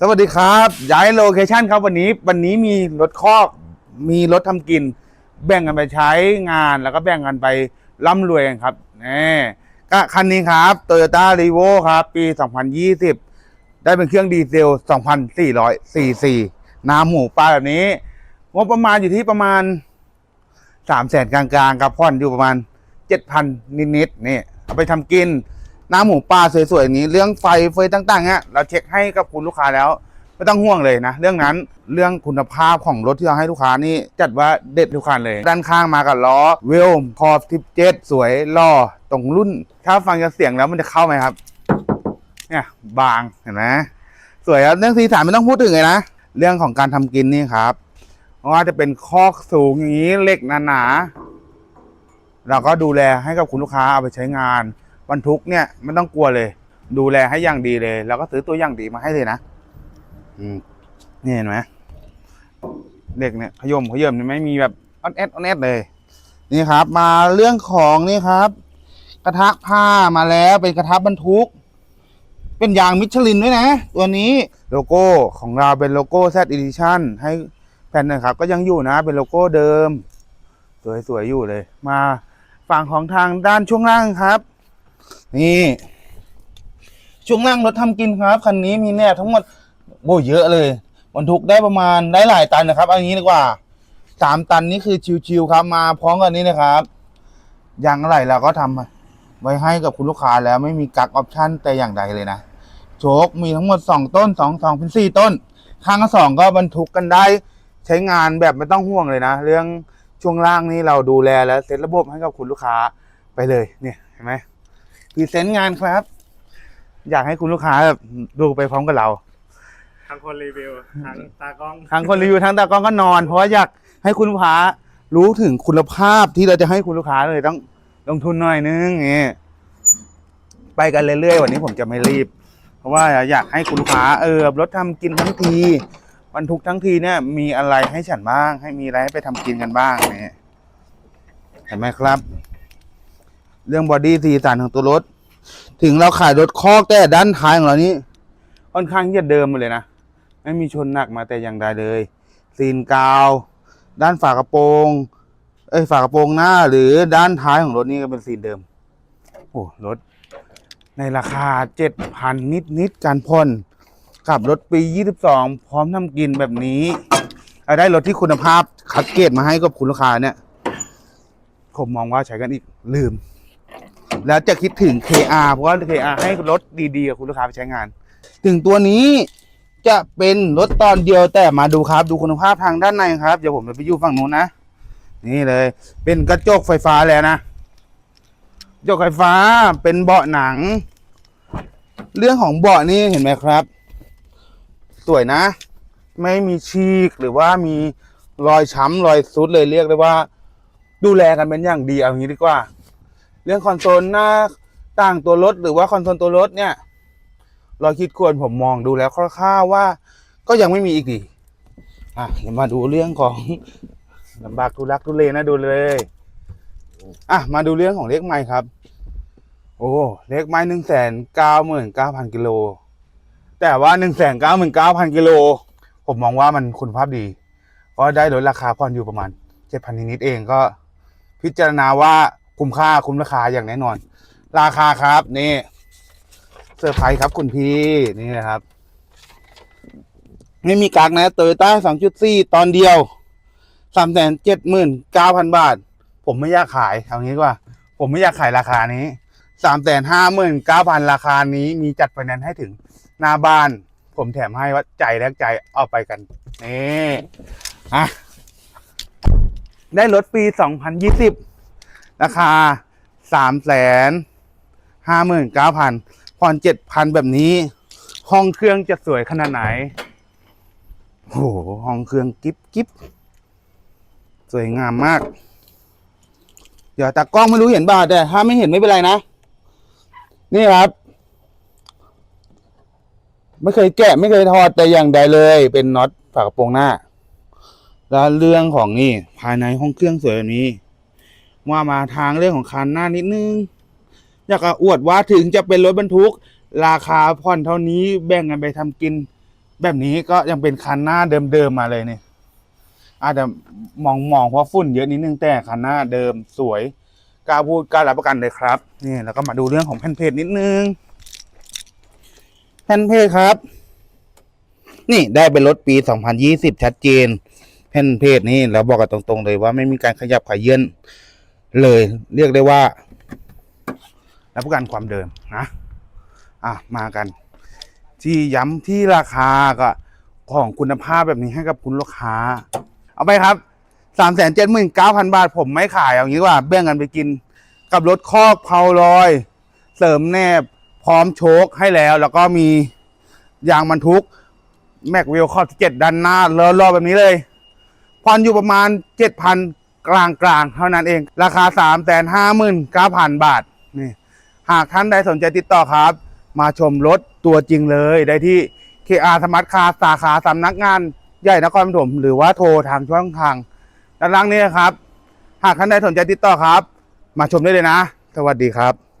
สวัสดีครับ ย้ายโลเคชันครับวันนี้วันนี้มีรถคอกมีรถทำกิน แบ่งกันไปใช้งานแล้วก็แบ่งกันไปร่ำรวยกันครับนี่ก็คันนี้ครับ Toyota r e v o ครับ ปี 2020 ได้เป็นเครื่องดีเซล 2,400 cc น้ำหมูปลาแบบนี้งบประมาณอยู่ที่ประมาณ3แสนกลางๆครับผ่อนอยู่ประมาณ 7,000 นิดๆนี่เอาไปทำกิน น้ำหมูปลาสวยๆอย่างนี้ เรื่องไฟเฟยต่างๆเนี่ยเราเช็คให้กับคุณลูกค้าแล้ว ไม่ต้องห่วงเลยนะ เรื่องนั้นเรื่องคุณภาพของรถที่เราให้ลูกค้านี่จัดว่าเด็ดทุกคันเลย ด้านข้างมากับล้อเวลคอทิปเจ็สวยล่อตรงรุ่น ถ้าฟังจากเสียงแล้วมันจะเข้าไหมครับ เนี่ยบางเห็นไหมสวยครับเรื่องสีสันไม่ต้องพูดถึงเลยนะเรื่องของการทำกินนี่ครับเพราะว่าจะเป็นคอกสูงอย่างนี้เหล็กหนาๆเราก็ดูแลให้กับคุณลูกค้าเอาไปใช้งาน บรรทุกเนี่ยไม่ต้องกลัวเลย ดูแลให้อย่างดีเลยแล้วก็ซื้อตัวอย่างดีมาให้เลยนะอืมนี่เห็นไหมเด็กเนี่ยขยมขยมเนี่ยไม่มีแบบออนแอดออนแอดเลย นี่ครับ มาเรื่องของนี่ครับ กระทะผ้ามาแล้วเป็นกระทะบรรทุก เป็นยางมิชลินด้วยนะ ตัวนี้โลโก้ของเราเป็นโลโก้ Z Edition ให้แผ่นนะครับ ก็ยังอยู่นะ เป็นโลโก้เดิม สวยๆอยู่เลย มาฝั่งของทางด้านช่วงล่างครับ นี่ช่วงล่างรถทำกินครับคันนี้มีแนบทั้งหมดโอ้เยอะเลยบรรทุกได้ประมาณได้หลายตันนะครับเอันนี้ดีกว่าสามตันนี่คือชิวๆครับมาพร้อมกันนี้นะครับยางอะไรเราก็ทำไว้ให้กับคุณลูกค้าแล้วไม่มีกักออปชั่นแต่อย่างใดเลยนะโชคมีทั้งหมดสองต้นสองสองเป็นสี่ต้น ข้างละสองก็บรรทุกกันได้ใช้งานแบบไม่ต้องห่วงเลยนะ เรื่องช่วงล่างนี่เราดูแลแล้วเซตระบบให้กับคุณลูกค้าไปเลยเนี่ยเห็นไหม พรีเซนต์งานครับ อยากให้คุณลูกค้าแบบดูไปพร้อมกับเรา ทั้งคนรีวิวทั้งตากล้องทางคนรีวิวทางตากล้องก็นอน เพราะว่าอยากให้คุณลูกค้ารู้ถึงคุณภาพที่เราจะให้คุณลูกค้าเลยต้องลงทุนหน่อยนึงอย่างงี้ไปกันเรื่อยๆวันนี้ผมจะไม่รีบ เพราะว่าอยากให้คุณลูกค้าเออรถทำกินทั้งทีบรรทุกทั้งทีเนี่ยมีอะไรให้ฉันบ้าง ให้มีอะไรให้ไปทำกินกันบ้างนี่เห็นไหมครับ เรื่องบอดี้สีสันของตัวรถ ถึงเราขายรถคอกแต่ด้านท้ายของเรานี่ค่อนข้างที่จะเดิมหมดเลยนะ ไม่มีชนหนักมาแต่อย่างใดเลยซีนกาว ด้านฝากระโปรง เอ้ยฝากระโปรงหน้าหรือด้านท้ายของรถนี่ก็เป็นซีนเดิม โอ้รถ ในราคาเจ็ดพันนิดนิดๆการผ่นขับรถปียี่สิบสองพร้อมทำกินแบบนี้ได้รถที่คุณภาพคัดเกรดมาให้กับคุณลูกค้าเนี่ย ผมมองว่าใช้กันอีกลืม แล้วจะคิดถึง KR เพราะว่า KR ให้รถดีๆกับคุณลูกค้าไปใช้งาน ถึงตัวนี้จะเป็นรถตอนเดียวแต่มาดูครับ ดูคุณภาพทางด้านในครับเดี๋ยวผมจะไปอยู่ฝั่งนู้นนะ นี่เลย เป็นกระจกไฟฟ้าแล้วนะกระจกไฟฟ้าเป็นเบาะหนัง เรื่องของเบาะนี่เห็นไหมครับ สวยนะ ไม่มีฉีกหรือว่ามีรอยช้ำรอยซุดเลยเรียกได้ว่า ดูแลกันเป็นอย่างดีเอางี้ดีกว่า เรื่องคอนโซลหน้าต่างตัวรถหรือว่าคอนโซลตัวรถเนี่ยเราคิดควรผมมองดูแล้วคร่าวๆว่า ก็ยังไม่มีอีกดีอะเดี๋ยวมาดูเรื่องของลำบากทุลักทุเลนะดูเลยอะมาดูเรื่องของเลขไม้ครับ โอ้เลขไม้หนึ่งแสนเก้าหมื่นเก้าพันกิโลแต่ว่าหนึ่งแสนเก้าหมื่นเก้าพันกิโลผมมองว่ามันคุณภาพดีเพราะได้ลดราคาผ่อนอยู่ประมาณเจ็ดพันนิดเองก็ พิจารณาว่า คุ้มค่าคุ้มราคาอย่างแน่นอน ราคาครับนี่เซอร์ไพรส์ครับคุณพี่นี่นะครับ ไม่มีกักนะโตโยต้าสองจุดสี่ตอนเดียวสามแสนเจ็ดหมื่นเก้าพันบาท ผมไม่อยากขายเอางี้ดีกว่า ผมไม่อยากขายราคานี้สามแสนห้าหมื่นเก้าพันราคานี้มีจัดไฟแนนซ์ให้ถึงหน้าบ้าน ผมแถมให้ว่าใจแลกใจเอาไปกันนี่อะได้รถปีสองพันยี่สิบ ราคาสามแสนห้าหมื่นเก้าพันผ่อนเจ็ดพันแบบนี้ ห้องเครื่องจะสวยขนาดไหนโอ้โหห้องเครื่องกิ๊บกิ๊บสวยงามมาก เดี๋ยวตากล้องไม่รู้เห็นบ้าแต่ถ้าไม่เห็นไม่เป็นไรนะ นี่ครับ ไม่เคยแกะไม่เคยทอดแต่อย่างใดเลย เป็นน็อตฝากระโปรงหน้า แล้วเรื่องของนี่ ภายในห้องเครื่องสวยแบบนี้ ว่ามาทางเรื่องของคันหน้านิดนึง อยากอวดว่าถึงจะเป็นรถบรรทุก ราคาผ่อนเท่านี้แบ่งกันไปทำกิน แบบนี้ก็ยังเป็นคันหน้าเดิมๆมาเลยเนี่ยอาจจะมองมองเพราะฝุ่นเยอะนิดนึงแต่คันหน้าเดิมสวยกล้าพูดกล้ารับประกันเลยครับนี่แล้วก็มาดูเรื่องของแผ่นเพจนิดนึงแผ่นเพจครับ นี่ได้เป็นรถปี 2020 ชัดเจน แผ่นเพจนี่เราบอกกันตรงๆเลยว่าไม่มีการขยับขยื่น เลยเรียกได้ว่ารับประกันความเดิมนะอะมากัน ที่ย้ำที่ราคาก็ของคุณภาพแบบนี้ให้กับคุณลูกค้า เอาไปครับสามแสนเจ็ดหมื่นเก้าพันบาท ผมไม่ขายเอางี้ดีกว่าแบ่งกันไปกิน กับรถคอกเพาลอย เสริมแนบ พร้อมโชคให้แล้ว แล้วก็มียางบรรทุก แม็กวิลครอบที่เจ็ดด้านหน้าเลอๆแบบนี้เลยผ่อนอยู่ประมาณเจ็ดพัน กลางกลางๆ เท่านั้นเอง ราคาสามแสนห้าหมื่นเก้าพันบาทนี่หากท่านใดสนใจติดต่อครับ มาชมรถตัวจริงเลยได้ที่ KR Smart Car สาขาสำนักงานใหญ่นครปฐมหรือว่าโทรทางช่องทางด้านล่างนี้ครับ หากท่านใดสนใจติดต่อครับ มาชมได้เลยนะ สวัสดีครับ